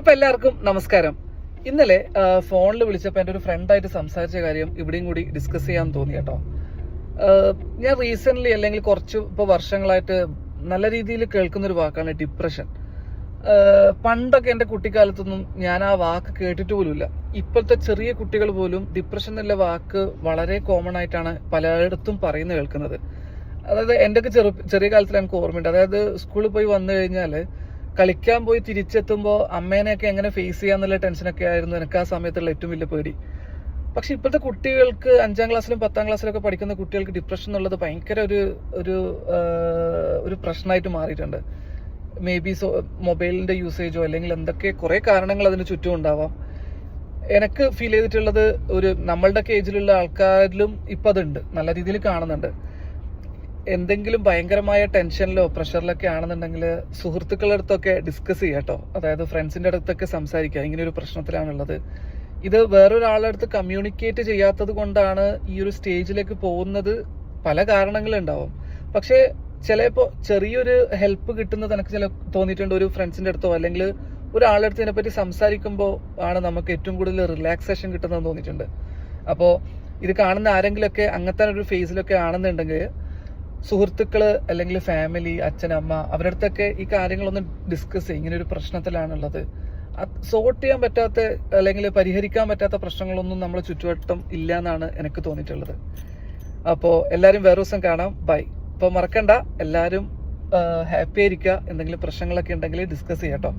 അപ്പൊ എല്ലാവർക്കും നമസ്കാരം. ഇന്നലെ ഫോണിൽ വിളിച്ചപ്പോൾ എന്റെ ഒരു ഫ്രണ്ടായിട്ട് സംസാരിച്ച കാര്യം ഇവിടെയും കൂടി ഡിസ്കസ് ചെയ്യാൻ തോന്നി കേട്ടോ. ഞാൻ റീസെന്റ് അല്ലെങ്കിൽ കുറച്ച് ഇപ്പോൾ വർഷങ്ങളായിട്ട് നല്ല രീതിയിൽ കേൾക്കുന്ന ഒരു വാക്കാണ് ഡിപ്രഷൻ പണ്ടൊക്കെ എന്റെ കുട്ടിക്കാലത്തൊന്നും ഞാൻ ആ വാക്ക് കേട്ടിട്ട് പോലുമില്ല. ഇപ്പോഴത്തെ ചെറിയ കുട്ടികൾ പോലും ഡിപ്രഷൻ എന്നുള്ള വാക്ക് വളരെ കോമൺ ആയിട്ടാണ് പലയിടത്തും പറയുന്നത് കേൾക്കുന്നത്. അതായത് എന്റെയൊക്കെ ചെറു ചെറിയ കാലത്തിൽ എനിക്ക് ഓർമ്മയുണ്ട്. അതായത് സ്കൂളിൽ പോയി വന്നു കഴിഞ്ഞാൽ കളിക്കാൻ പോയി തിരിച്ചെത്തുമ്പോൾ അമ്മേനെയൊക്കെ എങ്ങനെ ഫേസ് ചെയ്യാന്നുള്ള ടെൻഷനൊക്കെ ആയിരുന്നു. എനിക്ക് ആ സമയത്തുള്ള ഏറ്റവും വലിയ പേടി. പക്ഷെ ഇപ്പോഴത്തെ കുട്ടികൾക്ക് അഞ്ചാം ക്ലാസ്സിലും പത്താം ക്ലാസ്സിലൊക്കെ പഠിക്കുന്ന കുട്ടികൾക്ക് ഡിപ്രഷൻ എന്നുള്ളത് ഭയങ്കര ഒരു ഒരു ഒരു പ്രശ്നമായിട്ട് മാറിയിട്ടുണ്ട്. മേ ബി സോ മൊബൈലിന്റെ യൂസേജോ അല്ലെങ്കിൽ എന്തൊക്കെ കുറേ കാരണങ്ങൾ അതിന് ചുറ്റും ഉണ്ടാവാം. എനിക്ക് ഫീൽ ചെയ്തിട്ടുള്ളത് ഒരു നമ്മളുടെ ഏജിലുള്ള ആൾക്കാരിലും ഇപ്പം അതുണ്ട്. നല്ല രീതിയിൽ കാണുന്നുണ്ട്. എന്തെങ്കിലും ഭയങ്കരമായ ടെൻഷനിലോ പ്രഷറിലൊക്കെ ആണെന്നുണ്ടെങ്കിൽ സുഹൃത്തുക്കളുടെ അടുത്തൊക്കെ ഡിസ്കസ് ചെയ്യുക കേട്ടോ. അതായത് ഫ്രണ്ട്സിന്റെ അടുത്തൊക്കെ സംസാരിക്കുക ഇങ്ങനെ ഒരു പ്രശ്നത്തിലാണുള്ളത്. ഇത് വേറൊരാളുടെ അടുത്ത് കമ്മ്യൂണിക്കേറ്റ് ചെയ്യാത്തത് കൊണ്ടാണ് ഈ ഒരു സ്റ്റേജിലേക്ക് പോകുന്നത്. പല കാരണങ്ങളുണ്ടാവും. പക്ഷേ ചിലപ്പോൾ ചെറിയൊരു ഹെൽപ്പ് കിട്ടുന്നത് എനിക്ക് ചില തോന്നിയിട്ടുണ്ട്. ഒരു ഫ്രണ്ട്സിന്റെ അടുത്തോ അല്ലെങ്കിൽ ഒരാളുടെ അടുത്ത് ഇതിനെപ്പറ്റി സംസാരിക്കുമ്പോൾ ആണ് നമുക്ക് ഏറ്റവും കൂടുതൽ റിലാക്സേഷൻ കിട്ടുന്നതെന്ന് തോന്നിയിട്ടുണ്ട്. അപ്പോൾ ഇത് കാണുന്ന ആരെങ്കിലുമൊക്കെ അങ്ങനത്തെ ഒരു ഫേസിലൊക്കെ ആണെന്നുണ്ടെങ്കിൽ സുഹൃത്തുക്കൾ അല്ലെങ്കിൽ ഫാമിലി അവരുടെ അടുത്തൊക്കെ ഈ കാര്യങ്ങളൊന്ന് ഡിസ്കസ് ചെയ്യും. ഇങ്ങനെ ഒരു പ്രശ്നത്തിലാണുള്ളത് സോർട്ട് ചെയ്യാൻ പറ്റാത്ത അല്ലെങ്കിൽ പരിഹരിക്കാൻ പറ്റാത്ത പ്രശ്നങ്ങളൊന്നും നമ്മളെ ചുറ്റുവട്ടം ഇല്ല എന്നാണ് എനിക്ക് തോന്നിയിട്ടുള്ളത്. അപ്പോൾ എല്ലാവരും വേറെ ദിവസം കാണാം. ബൈ അപ്പോൾ മറക്കണ്ട. എല്ലാവരും ഹാപ്പി ആയിരിക്കുക. എന്തെങ്കിലും പ്രശ്നങ്ങളൊക്കെ ഉണ്ടെങ്കിൽ ഡിസ്കസ് ചെയ്യാം കേട്ടോ